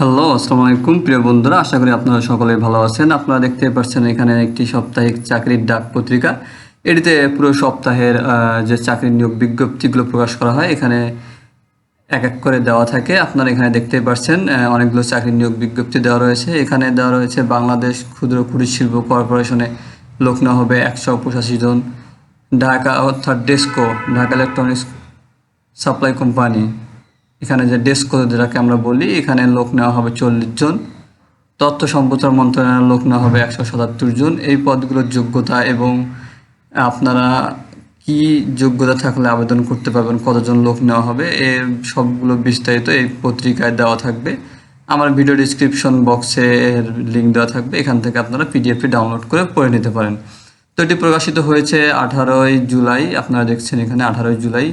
Hello আসসালামু আলাইকুম প্রিয় বন্ধুরা, আশা করি আপনারা সকলে ভালো আছেন। আপনারা দেখতে পাচ্ছেন এখানে একটি সাপ্তাহিক চাকরির ডাক পত্রিকা। এটিতে পুরো সপ্তাহের যে চাকরির নিয়োগ বিজ্ঞপ্তিগুলো প্রকাশ করা হয়, এখানে এক এক করে দেওয়া থাকে। আপনারা এখানে দেখতে পাচ্ছেন অনেকগুলো চাকরির নিয়োগ বিজ্ঞপ্তি দেওয়া রয়েছে। এখানে দেওয়া রয়েছে বাংলাদেশ ক্ষুদ্র কুটির শিল্প কর্পোরেশনে লোক হবে একশো পঁচাশি জন। ঢাকা অর্থাৎ DESCO, Dhaka electronics supply company. এখানে যে ডেস্কো যেটাকে আমরা বলি, এখানে লোক নেওয়া হবে চল্লিশ জন। তথ্য সম্প্রচার মন্ত্রণালয়ের লোক নেওয়া হবে একশো সাতাত্তর জন। এই পদগুলোর যোগ্যতা এবং আপনারা কি যোগ্যতা থাকলে আবেদন করতে পারবেন, কতজন লোক নেওয়া হবে এর সবগুলো বিস্তারিত এই পত্রিকায় দেওয়া থাকবে। আমার ভিডিও ডিসক্রিপশন বক্সে এর লিঙ্ক দেওয়া থাকবে, এখান থেকে আপনারা পিডিএফটি ডাউনলোড করে পড়ে নিতে পারেন। তো এটি প্রকাশিত হয়েছে আঠারোই জুলাই, আপনারা দেখছেন এখানে আঠারোই জুলাই।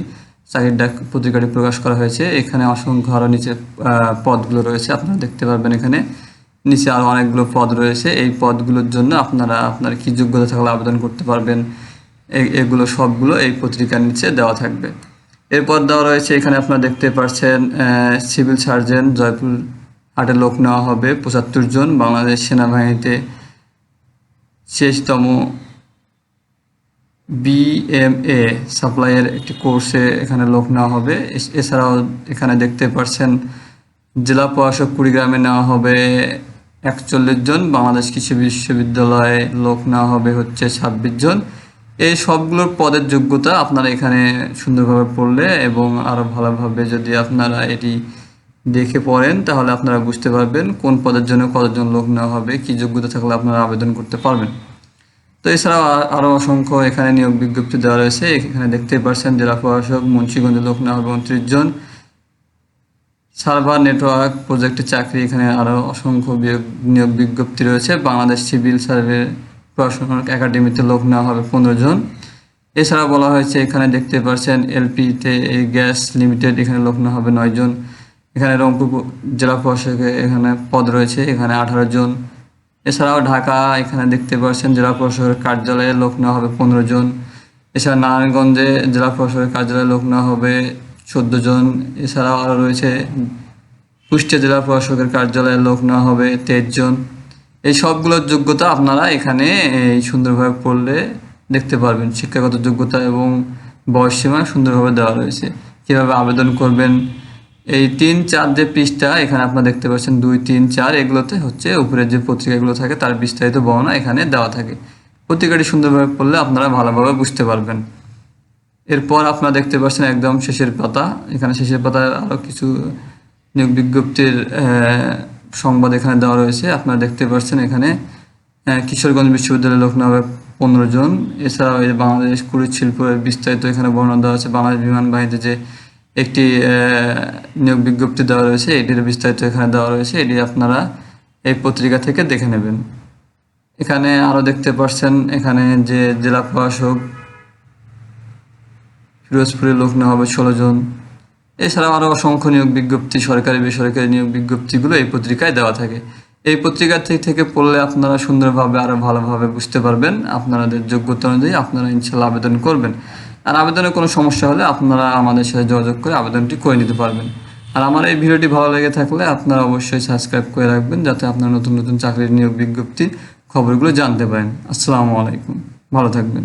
চাকরির ডাক পত্রিকাটি প্রকাশ করা হয়েছে। এখানে অসংখ্য আরও নিচে পদগুলো রয়েছে, আপনারা দেখতে পারবেন এখানে। নিচে আরও অনেকগুলো পদ রয়েছে। এই পদগুলোর জন্য আপনারা, আপনার কি যোগ্যতা থাকলে আবেদন করতে পারবেন। এগুলো সবগুলো এই পত্রিকার নিচে দেওয়া থাকবে। এরপর দেওয়া রয়েছে, এখানে আপনারা দেখতে পাচ্ছেন সিভিল সার্জন জয়পুর হাটে লোক নেওয়া হবে। পঁচাত্তর জন বাংলাদেশ সেনাবাহিনীতে শেষতম বিএমএ সাপ্লাইয়ের একটি কোর্সে এখানে লোক নেওয়া হবে। এছাড়াও এখানে দেখতে পাচ্ছেন জেলা প্রশাসক কুড়িগ্রামে নেওয়া হবে। একচল্লিশ জন বাংলাদেশ কৃষি বিশ্ববিদ্যালয়ে লোক নেওয়া হবে হচ্ছে ছাব্বিশ জন। এই সবগুলোর পদের যোগ্যতা আপনারা এখানে সুন্দরভাবে পড়লে এবং আরও ভালোভাবে যদি আপনারা এটি দেখে পড়েন, তাহলে আপনারা বুঝতে পারবেন কোন পদের জন্য কতজন লোক নেওয়া হবে, কি যোগ্যতা থাকলে আপনারা আবেদন করতে পারবেন। তো এছাড়াও আরও অসংখ্য এখানে নিয়োগ বিজ্ঞপ্তি দেওয়া রয়েছে। এখানে দেখতে পাচ্ছেন জেলা প্রশাসক, মুন্সিগঞ্জ লোক নেওয়া হবে উনত্রিশ জন সার্ভার নেটওয়ার্ক প্রজেক্টের চাকরি, এখানে আরও অসংখ্য নিয়োগ বিজ্ঞপ্তি রয়েছে। বাংলাদেশ সিভিল সার্ভে প্রশাসনিক একাডেমিতে লোক নেওয়া হবে পনেরো জন এছাড়া বলা হয়েছে, এখানে দেখতে পাচ্ছেন এলপিতে এই গ্যাস লিমিটেড, এখানে লোক নেওয়া হবে নয় জন এখানে রংপুর জেলা প্রশাসকে এখানে পদ রয়েছে, এখানে আঠারো জন। এছাড়াও ঢাকা, এখানে দেখতে পাচ্ছেন জেলা প্রশাসকের কার্যালয়ে লোক নেওয়া হবে পনেরো জন। এছাড়া নারায়ণগঞ্জে জেলা প্রশাসকের কার্যালয়ে লোক নেওয়া হবে চোদ্দ জন। এছাড়াও আরও রয়েছে কুষ্টিয়া জেলা প্রশাসকের কার্যালয়ে লোক নেওয়া হবে তেইশ জন। এই সবগুলোর যোগ্যতা আপনারা এখানে এই সুন্দরভাবে পড়লে দেখতে পারবেন। শিক্ষাগত যোগ্যতা এবং বয়সসীমা সুন্দরভাবে দেওয়া রয়েছে। কীভাবে আবেদন করবেন এই তিন চার যে পৃষ্ঠা, এখানে আপনারা দেখতে পাচ্ছেন দুই, তিন, চার, এগুলোতে হচ্ছে উপরের যে পত্রিকাগুলো থাকে তার বিস্তারিত বর্ণনা এখানে দেওয়া থাকে। পত্রিকাটি সুন্দরভাবে পড়লে আপনারা ভালোভাবে বুঝতে পারবেন। এরপর আপনারা দেখতে পাচ্ছেন একদম শেষের পাতা। এখানে শেষের পাতায় আরও কিছু নিয়োগ বিজ্ঞপ্তির সংবাদ এখানে দেওয়া রয়েছে। আপনারা দেখতে পাচ্ছেন এখানে কিশোরগঞ্জ বিশ্ববিদ্যালয়ের লোক পনেরো জন। এছাড়াও এই বাংলাদেশ কুড়ির শিল্পের বিস্তারিত এখানে বর্ণনা দেওয়া আছে। বাংলাদেশ বিমান বাহিনীতে যে একটি নিয়োগ বিজ্ঞপ্তি দেওয়া রয়েছে। এটির বিস্তারিত এখানে দেওয়া রয়েছে। এটি আপনারা এই পত্রিকা থেকে দেখে নেবেন। এখানে আরও দেখতে পাচ্ছেন, এখানে যে জেলা প্রশাসক ফিরোজপুরের লোক নেওয়া হবে ষোলো জন। এছাড়াও আরও অসংখ্য নিয়োগ বিজ্ঞপ্তি, সরকারি, বেসরকারি নিয়োগ বিজ্ঞপ্তিগুলো এই পত্রিকায় দেওয়া থাকে। এই পত্রিকা থেকে পড়লে আপনারা সুন্দরভাবে আরও ভালোভাবে বুঝতে পারবেন। আপনাদের যোগ্যতা অনুযায়ী আপনারা ইনশাল্লাহ আবেদন করবেন। আর আবেদনের কোনো সমস্যা হলে আপনারা আমাদের সাথে যোগাযোগ করে আবেদনটি করে নিতে পারবেন। আর আমার এই ভিডিওটি ভালো লেগে থাকলে আপনারা অবশ্যই সাবস্ক্রাইব করে রাখবেন যাতে আপনারা নতুন নতুন চাকরির নিয়োগ বিজ্ঞপ্তি খবরগুলো জানতে পারেন। আসসালামু আলাইকুম। ভালো থাকবেন।